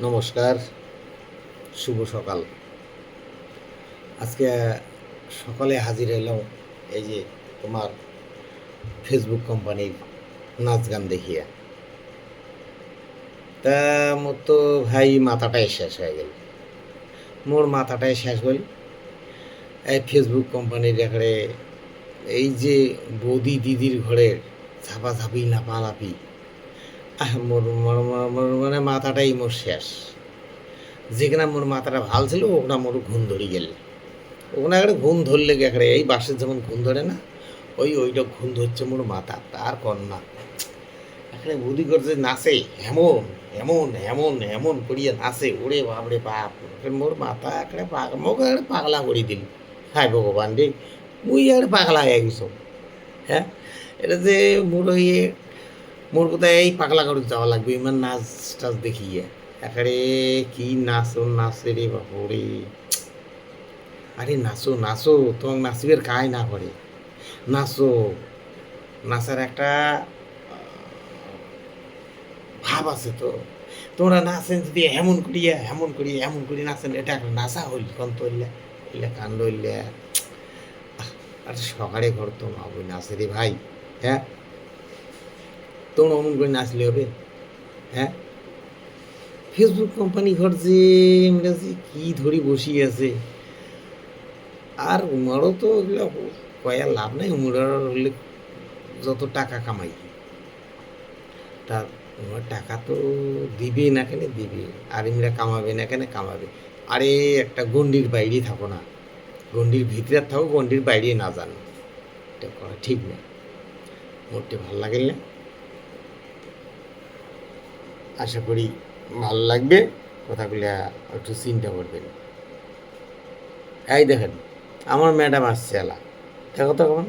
নমস্কার, শুভ সকাল। আজকে সকালে হাজির হলাম এই যে তোমার ফেসবুক কোম্পানির নাচ গান দেখিয়া। তা মোর তো ভাই মাথাটাই শেষ হয়ে গেল। মোর মাথাটাই শেষ হল। এই ফেসবুক কোম্পানির এখানে এই যে বৌদি দিদির ঘরে ঝাপাঝাপি লাপালাপি মোর মানে মাথাটাই মোর শেষ। যেখানে মোর মাথাটা ভালো ছিল, ওখানে মোর ঘুম ধরে গেল। ওখানে একটা ঘুম ধরলে এখানে এই বাসের যেমন ঘুম ধরে না, ওই ওইটা ঘুম ধরছে মোর মাথা। তার কন্যা। এখানে বুদ্ধি করছে, নাচে এমন এমন এমন এমন করিয়া নাচে। ওরে বাপরে বাপ! মোর মাথা পাগ মোক একটা পাগলা করে দিল। হায় ভগবান রে, মুই একটা পাগলা হয়ে গেছ। হ্যাঁ? এটা যে মোর ইয়ে মোর কোথায় এই পাগলা করে যাওয়া লাগবে, ইমান নাচ টাচ দেখিয়ে। একারে কি নাচো, নাচে রে বাপরে আরে নাচো নাচো তোমার নাচিবের কাজ না করে নাচো নাচার একটা ভাব আছে তো। তোমরা নাচেন যদি এমন করিয়া এমন করিয়া এমন করি নাচেন, এটা একটা নাচা হইল কন তৈলে হইলে, কাণ্ড হইলে। আর সকালে ঘর তো মা নাচে রে ভাই হ্যাঁ? তোমরা অমন করে নাচলে হবে? হ্যাঁ? ফেসবুক কোম্পানি ঘর যে আমরা যে কি ধরি বসি আছে? আর উমারও তো এগুলো কয়া লাভ নাই উমরার হলে যত টাকা কামাই। তা উমার টাকা তো দিবে না কেন? দিবে। আর ইমরা কামাবে না কেন? কামাবে। আরে একটা গন্ডির বাইরে থাকো না। গন্ডির ভিতরে থাকো গন্ডির বাইরে না জানো। এটা করা ঠিক না। মোটে ভালো লাগেল না? আশা করি ভালো লাগবে। কথাগুলো একটু চিন্তা করবেন। এই দেখেন, আমার ম্যাডাম আসছে এলা দেখো তো কেমন,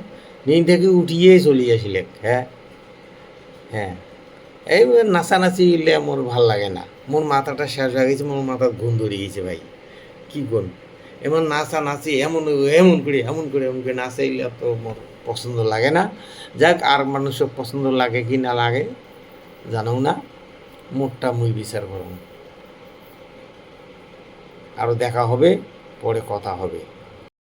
নিন থেকে উঠিয়ে চলে আসিলে হ্যাঁ? হ্যাঁ। এই নাচানাচি ইলে মোর ভালো লাগে না। মোর মাথাটা শেষ হয়ে গেছে, মোর মাথা ঘুম ধরে গেছে ভাই। কি কোন? এমন নাচা নাচি এমন এমন করে এমন করে এমন করে নাচাইলে তো মোর পছন্দ লাগে না। যাক, আর মানুষের পছন্দ লাগে কি না লাগে জানো না। মোটটা মুই বিচার করুন আরও দেখা হবে পরে কথা হবে।